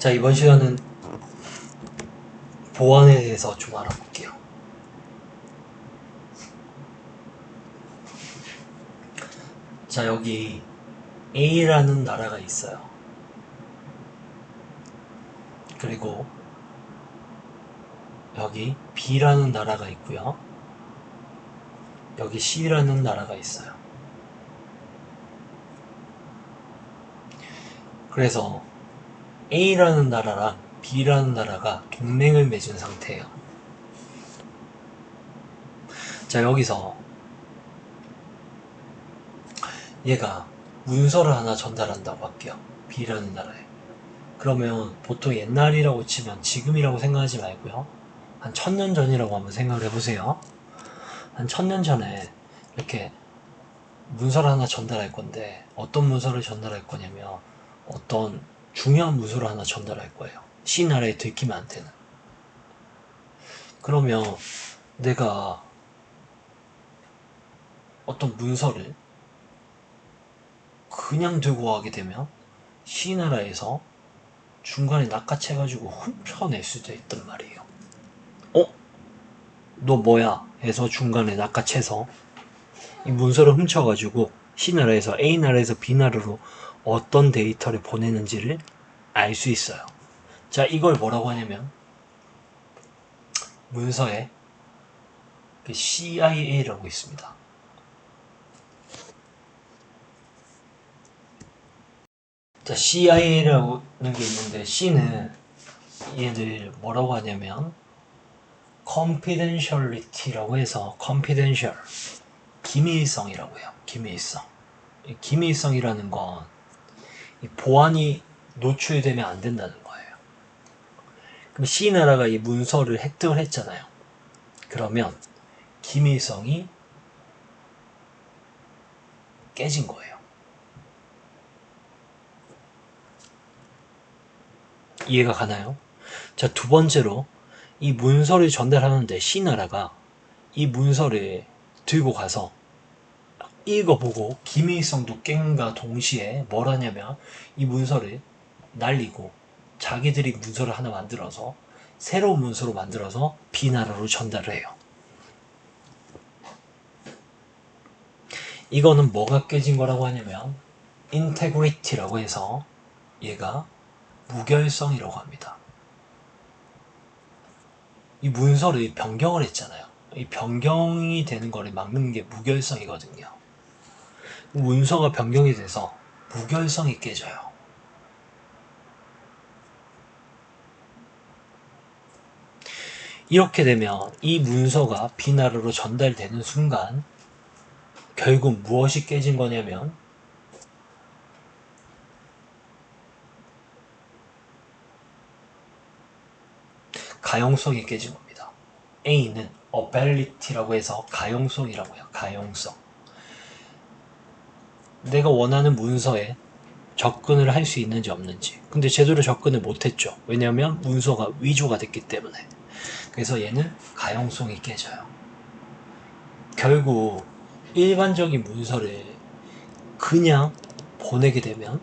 자, 이번 시간은 보안에 대해서 좀 알아볼게요. 자, 여기 A라는 나라가 있어요. 그리고 여기 B라는 나라가 있고요. 여기 C라는 나라가 있어요. 그래서 A라는 나라랑 B라는 나라가 동맹을 맺은 상태예요. 자, 여기서 얘가 문서를 하나 전달한다고 할게요. B라는 나라에. 그러면 보통 옛날이라고 치면 지금이라고 생각하지 말고요. 한 천년 전이라고 한번 생각을 해보세요. 한 천년 전에 이렇게 문서를 하나 전달할 건데 어떤 문서를 전달할 거냐면 어떤 중요한 문서를 하나 전달할 거예요. C 나라에 들키면 안 되는. 그러면 내가 어떤 문서를 그냥 들고 가게 되면 C 나라에서 중간에 낚아채가지고 훔쳐낼 수도 있단 말이에요. 어? 너 뭐야? 해서 중간에 낚아채서 이 문서를 훔쳐가지고 C 나라에서 A 나라에서 B 나라로 어떤 데이터를 보내는지를 알 수 있어요. 자, 이걸 뭐라고 하냐면 문서에 그 CIA라고 있습니다. 자, CIA라는 게 있는데 C는 얘들 뭐라고 하냐면 confidentiality라고 해서 confidential 기밀성이라고 해요. 기밀성. 이 기밀성이라는 건이 보안이 노출되면 안 된다는 거예요. 그럼 C 나라가 이 문서를 획득을 했잖아요. 그러면 기밀성이 깨진 거예요. 이해가 가나요? 자, 두 번째로 이 문서를 전달하는데 C 나라가 이 문서를 들고 가서 읽어보고 기밀성도 깬과 동시에 뭘 하냐면 이 문서를 날리고 자기들이 문서를 하나 만들어서 새로운 문서로 만들어서 B나라로 전달을 해요. 이거는 뭐가 깨진 거라고 하냐면 integrity라고 해서 얘가 무결성이라고 합니다. 이 문서를 변경을 했잖아요. 이 변경이 되는 거를 막는 게 무결성이거든요. 문서가 변경이 돼서 무결성이 깨져요. 이렇게 되면 이 문서가 비나라로 전달되는 순간 결국 무엇이 깨진 거냐면 가용성이 깨진 겁니다. A는 ability라고 해서 가용성이라고 해요. 가용성. 내가 원하는 문서에 접근을 할 수 있는지 없는지. 근데 제대로 접근을 못했죠. 왜냐하면 문서가 위조가 됐기 때문에. 그래서 얘는 가용성이 깨져요. 결국 일반적인 문서를 그냥 보내게 되면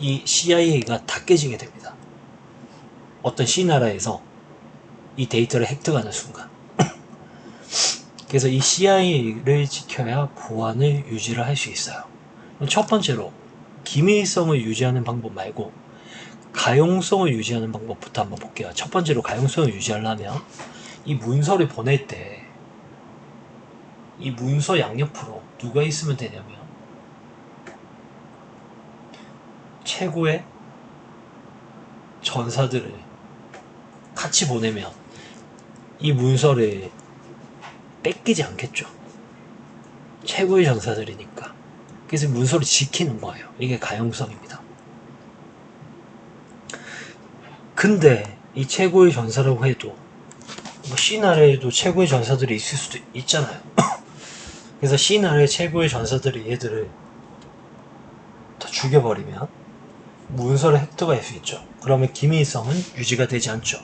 이 CIA가 다 깨지게 됩니다. 어떤 C나라에서 이 데이터를 획득하는 순간. 그래서 이 CIA를 지켜야 보안을 유지를 할 수 있어요. 첫 번째로 기밀성을 유지하는 방법 말고 가용성을 유지하는 방법부터 한번 볼게요. 첫 번째로 가용성을 유지하려면 이 문서를 보낼 때 이 문서 양옆으로 누가 있으면 되냐면 최고의 전사들을 같이 보내면 이 문서를 뺏기지 않겠죠. 최고의 전사들이니까. 그래서 문서를 지키는 거예요. 이게 가용성입니다. 근데 이 최고의 전사라고 해도 뭐 C나라에도 최고의 전사들이 있을 수도 있잖아요. 그래서 C나라의 최고의 전사들이 얘들을 다 죽여버리면 문서를 획득할 수 있죠. 그러면 기밀성은 유지가 되지 않죠.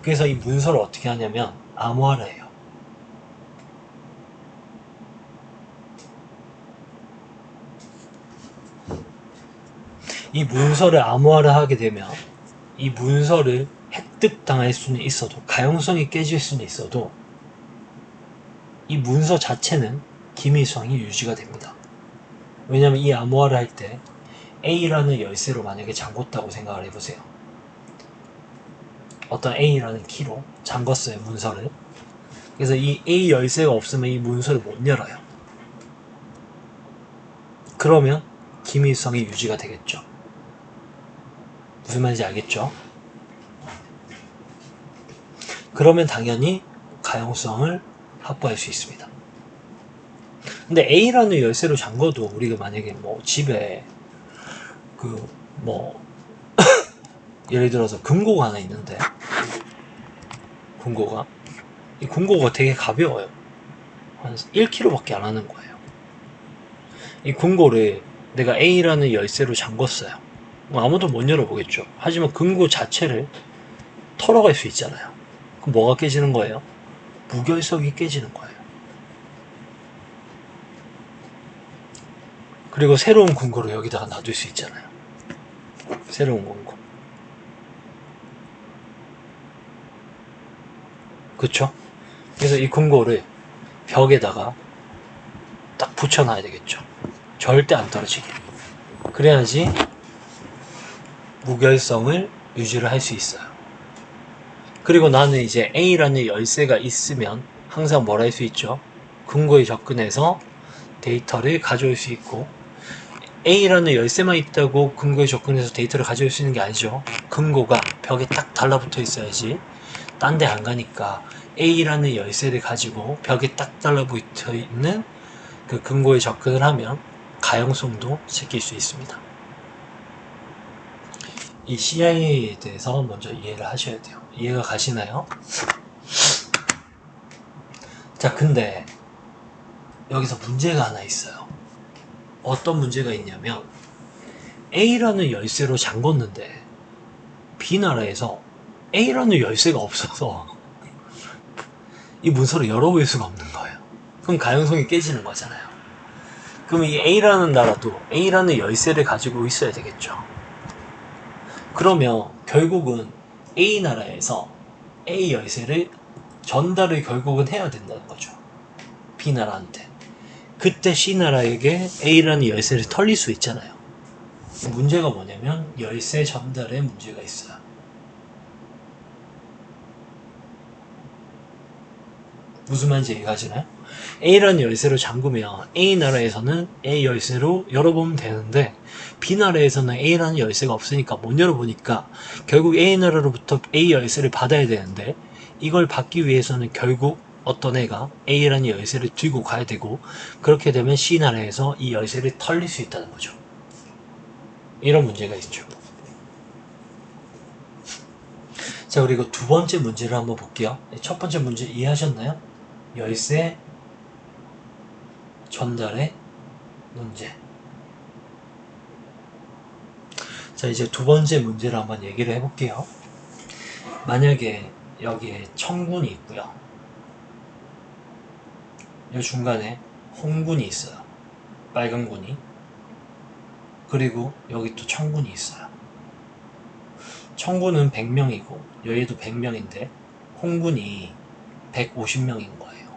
그래서 이 문서를 어떻게 하냐면 암호화를 해요. 이 문서를 암호화를 하게 되면 이 문서를 획득당할 수는 있어도 가용성이 깨질 수는 있어도 이 문서 자체는 기밀성이 유지가 됩니다. 왜냐하면 이 암호화를 할 때 A라는 열쇠로 만약에 잠궜다고 생각을 해보세요. 어떤 A라는 키로 잠궜어요 문서를. 그래서 이 A 열쇠가 없으면 이 문서를 못 열어요. 그러면 기밀성이 유지가 되겠죠. 무슨 말인지 알겠죠? 그러면 당연히 가용성을 확보할 수 있습니다. 근데 A라는 열쇠로 잠궈도 우리가 만약에 뭐 집에 그 뭐 예를 들어서 금고가 하나 있는데 금고가 이 금고가 되게 가벼워요. 한 1kg밖에 안 하는 거예요. 이 금고를 내가 A라는 열쇠로 잠궜어요. 뭐 아무도 못 열어보겠죠. 하지만 금고 자체를 털어갈 수 있잖아요. 그럼 뭐가 깨지는 거예요? 무결석이 깨지는 거예요. 그리고 새로운 금고를 여기다가 놔둘 수 있잖아요. 새로운 금고. 그쵸? 그래서 이 금고를 벽에다가 딱 붙여놔야 되겠죠. 절대 안 떨어지게. 그래야지 무결성을 유지를 할 수 있어요. 그리고 나는 이제 A라는 열쇠가 있으면 항상 뭘 할 수 있죠? 금고에 접근해서 데이터를 가져올 수 있고 A라는 열쇠만 있다고 금고에 접근해서 데이터를 가져올 수 있는 게 아니죠. 금고가 벽에 딱 달라붙어 있어야지 딴 데 안 가니까 A라는 열쇠를 가지고 벽에 딱 달라붙어 있는 그 금고에 접근을 하면 가용성도 지킬 수 있습니다. 이 CIA에 대해서 먼저 이해를 하셔야 돼요. 이해가 가시나요? 자, 근데 여기서 문제가 하나 있어요. 어떤 문제가 있냐면 A라는 열쇠로 잠궜는데 B 나라에서 A라는 열쇠가 없어서 이 문서를 열어볼 수가 없는 거예요. 그럼 가용성이 깨지는 거잖아요. 그럼 이 A라는 나라도 A라는 열쇠를 가지고 있어야 되겠죠. 그러면 결국은 A 나라에서 A 열쇠를 전달을 결국은 해야 된다는 거죠. B 나라한테. 그때 C 나라에게 A라는 열쇠를 털릴 수 있잖아요. 문제가 뭐냐면 열쇠 전달에 문제가 있어요. 무슨 말인지 이해가시나요? A라는 열쇠로 잠그면 A 나라에서는 A 열쇠로 열어보면 되는데 B 나라에서는 A라는 열쇠가 없으니까 못 열어보니까 결국 A 나라로부터 A 열쇠를 받아야 되는데 이걸 받기 위해서는 결국 어떤 애가 A라는 열쇠를 들고 가야 되고 그렇게 되면 C 나라에서 이 열쇠를 털릴 수 있다는 거죠. 이런 문제가 있죠. 자 그리고 두 번째 문제를 한번 볼게요. 첫 번째 문제 이해하셨나요? 열쇠 전달의 문제. 자, 이제 두 번째 문제를 한번 얘기를 해볼게요. 만약에 여기에 청군이 있고요. 이 중간에 홍군이 있어요. 빨간 군이. 그리고 여기 또 청군이 있어요. 청군은 100명이고 여기도 100명인데 홍군이 150명인 거예요.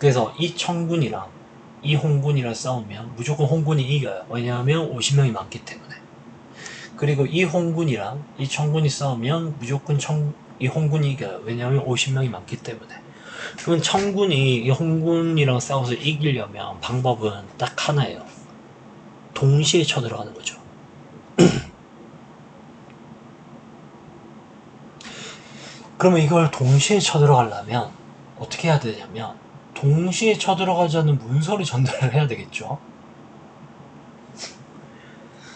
그래서 이 청군이랑 이 홍군이랑 싸우면 무조건 홍군이 이겨요. 왜냐하면 50명이 많기 때문에. 그리고 이 홍군이랑 이 청군이 싸우면 무조건 청, 이 홍군이 이겨요. 왜냐하면 50명이 많기 때문에. 그러면 청군이 이 홍군이랑 싸워서 이기려면 방법은 딱 하나예요. 동시에 쳐들어가는 거죠. 그러면 이걸 동시에 쳐들어가려면 어떻게 해야 되냐면 동시에 쳐들어가자는 문서를 전달을 해야 되겠죠.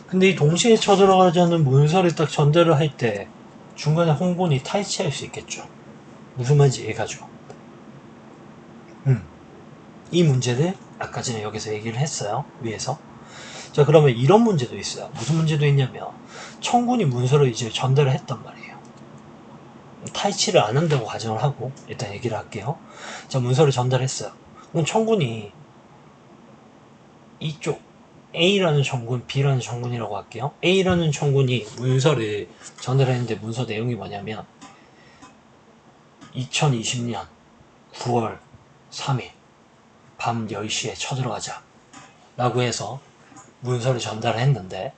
근데 이 동시에 쳐들어가자는 문서를 딱 전달을 할 때 중간에 홍군이 탈취할 수 있겠죠. 무슨 말인지 이해가죠. 음. 이 문제를 아까 전에 여기서 얘기를 했어요. 위에서. 자, 그러면 이런 문제도 있어요. 무슨 문제도 있냐면 청군이 문서를 이제 전달을 했단 말이에요. 탈취를 안 한다고 가정을 하고 일단 얘기를 할게요. 자 문서를 전달했어요. 그럼 청군이 이쪽 A라는 청군, B라는 청군이라고 할게요. A라는 청군이 문서를 전달했는데 문서 내용이 뭐냐면 2020년 9월 3일 밤 10시에 쳐들어가자 라고 해서 문서를 전달했는데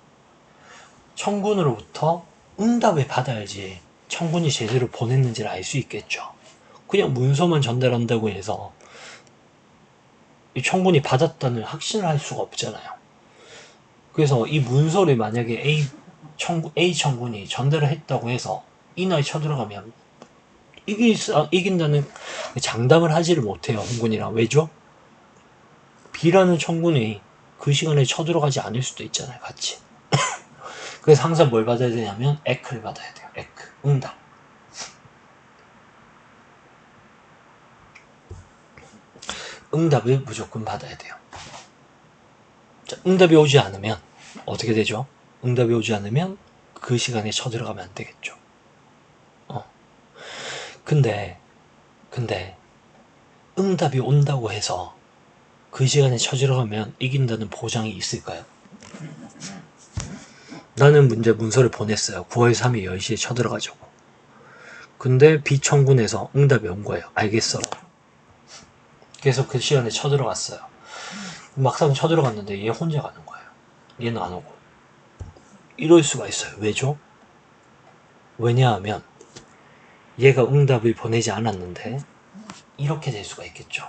청군으로부터 응답을 받아야지 청군이 제대로 보냈는지를 알 수 있겠죠. 그냥 문서만 전달한다고 해서 이 청군이 받았다는 확신을 할 수가 없잖아요. 그래서 이 문서를 만약에 A 청구, A 청군이 전달을 했다고 해서 이 나이 쳐들어가면 수- 아, 이긴다는 장담을 하지를 못해요. 홍군이랑 왜죠? B라는 청군이 그 시간에 쳐들어가지 않을 수도 있잖아요. 같이. 그래서 항상 뭘 받아야 되냐면 에크를 받아야 돼요. 응답. 응답을 무조건 받아야 돼요. 자, 응답이 오지 않으면 어떻게 되죠? 응답이 오지 않으면 그 시간에 쳐들어가면 안 되겠죠. 어. 근데, 근데, 응답이 온다고 해서 그 시간에 쳐들어가면 이긴다는 보장이 있을까요? 나는 문제 문서를 보냈어요. 9월 3일 10시에 쳐들어가자고. 근데 비청군에서 응답이 온 거예요. 알겠어. 그래서 그 시간에 쳐들어갔어요. 막상 쳐들어갔는데 얘 혼자 가는 거예요. 얘는 안 오고. 이럴 수가 있어요. 왜죠? 왜냐하면 얘가 응답을 보내지 않았는데 이렇게 될 수가 있겠죠.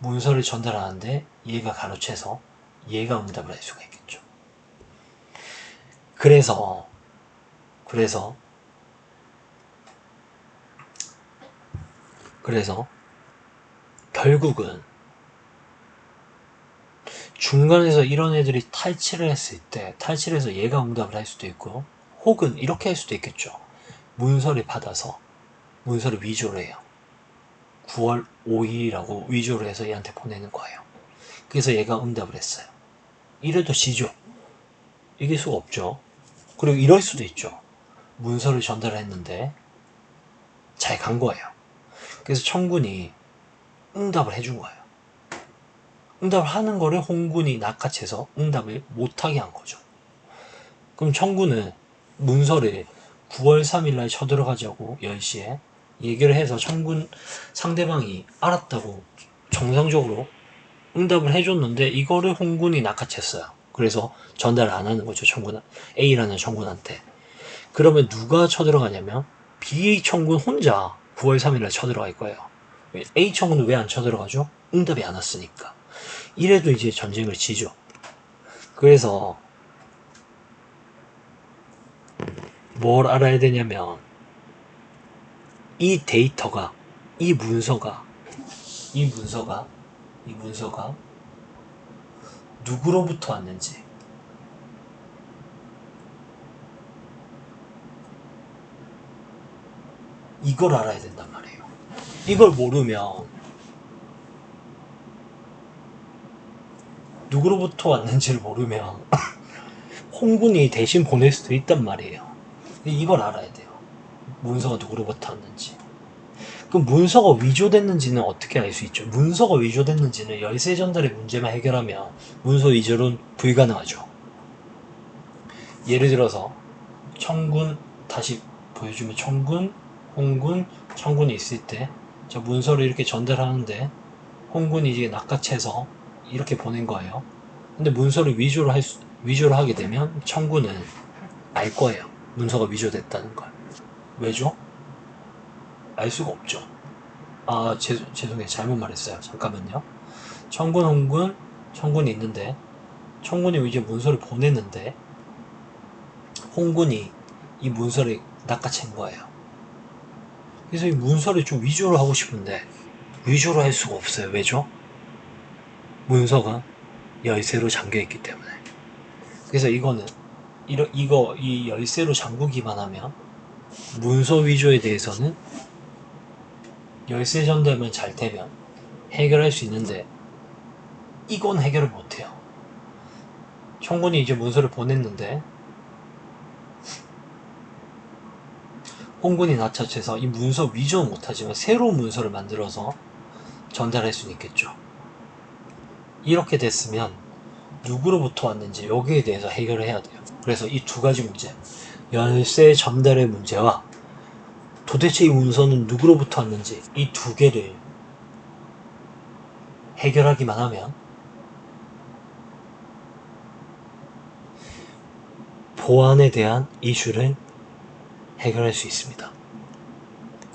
문서를 전달하는데 얘가 가로채서 얘가 응답을 할 수가 있겠죠. 그래서 그래서 그래서 결국은 중간에서 이런 애들이 탈취를 했을 때 탈취해서 얘가 응답을 할 수도 있고 혹은 이렇게 할 수도 있겠죠. 문서를 받아서 문서를 위조를 해요. 9월 5일이라고 위조를 해서 얘한테 보내는 거예요. 그래서 얘가 응답을 했어요. 이래도 지죠. 이길 수가 없죠. 그리고 이럴 수도 있죠. 문서를 전달했는데 잘 간 거예요. 그래서 청군이 응답을 해준 거예요. 응답을 하는 거를 홍군이 낚아채서 응답을 못하게 한 거죠. 그럼 청군은 문서를 9월 3일날 쳐들어가자고 10시에 얘기를 해서 청군 상대방이 알았다고 정상적으로 응답을 해줬는데 이거를 홍군이 낚아챘어요. 그래서 전달을 안 하는 거죠. 청군 A라는 청군한테. 그러면 누가 쳐들어가냐면 B 청군 혼자 9월 3일날 쳐들어갈 거예요. A 청군은 왜 안 쳐들어가죠? 응답이 안 왔으니까. 이래도 이제 전쟁을 지죠. 그래서 뭘 알아야 되냐면 이 데이터가 이 문서가 이 문서가 이 문서가 누구로부터 왔는지 이걸 알아야 된단 말이에요. 이걸 모르면 누구로부터 왔는지를 모르면 홍군이 대신 보낼 수도 있단 말이에요. 이걸 알아야 돼요. 문서가 누구로부터 왔는지. 그럼 문서가 위조됐는지는 어떻게 알 수 있죠? 문서가 위조됐는지는 열쇠 전달의 문제만 해결하면 문서 위조는 불가능하죠. 예를 들어서 청군 다시 보여주면 청군, 홍군, 청군이 있을 때 저 문서를 이렇게 전달하는데 홍군이 이제 낚아채서 이렇게 보낸 거예요. 근데 문서를 위조를 할 수, 위조를 하게 되면 청군은 알 거예요. 문서가 위조됐다는 걸. 왜죠? 알 수가 없죠. 아, 죄, 죄송해요. 잘못 말했어요. 잠깐만요. 청군, 홍군, 청군이 있는데, 청군이 이제 문서를 보냈는데, 홍군이 이 문서를 낚아챈 거예요. 그래서 이 문서를 좀 위조를 하고 싶은데, 위조를 할 수가 없어요. 왜죠? 문서가 열쇠로 잠겨 있기 때문에. 그래서 이거는, 이러, 이거, 이 열쇠로 잠그기만 하면, 문서 위조에 대해서는 열쇠 전달만 잘 되면 해결할 수 있는데 이건 해결을 못해요. 청군이 이제 문서를 보냈는데 홍군이 납치해서 이 문서 위조는 못하지만 새로운 문서를 만들어서 전달할 수는 있겠죠. 이렇게 됐으면 누구로부터 왔는지 여기에 대해서 해결을 해야 돼요. 그래서 이 두 가지 문제, 열쇠 전달의 문제와 도대체 이 문서는 누구로부터 왔는지 이 두 개를 해결하기만 하면 보안에 대한 이슈를 해결할 수 있습니다.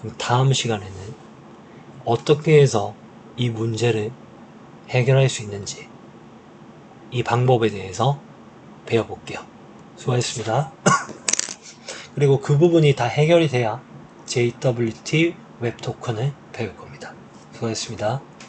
그럼 다음 시간에는 어떻게 해서 이 문제를 해결할 수 있는지 이 방법에 대해서 배워볼게요. 수고하셨습니다. 그리고 그 부분이 다 해결이 돼야 JWT 웹 토큰을 배울 겁니다. 수고하셨습니다.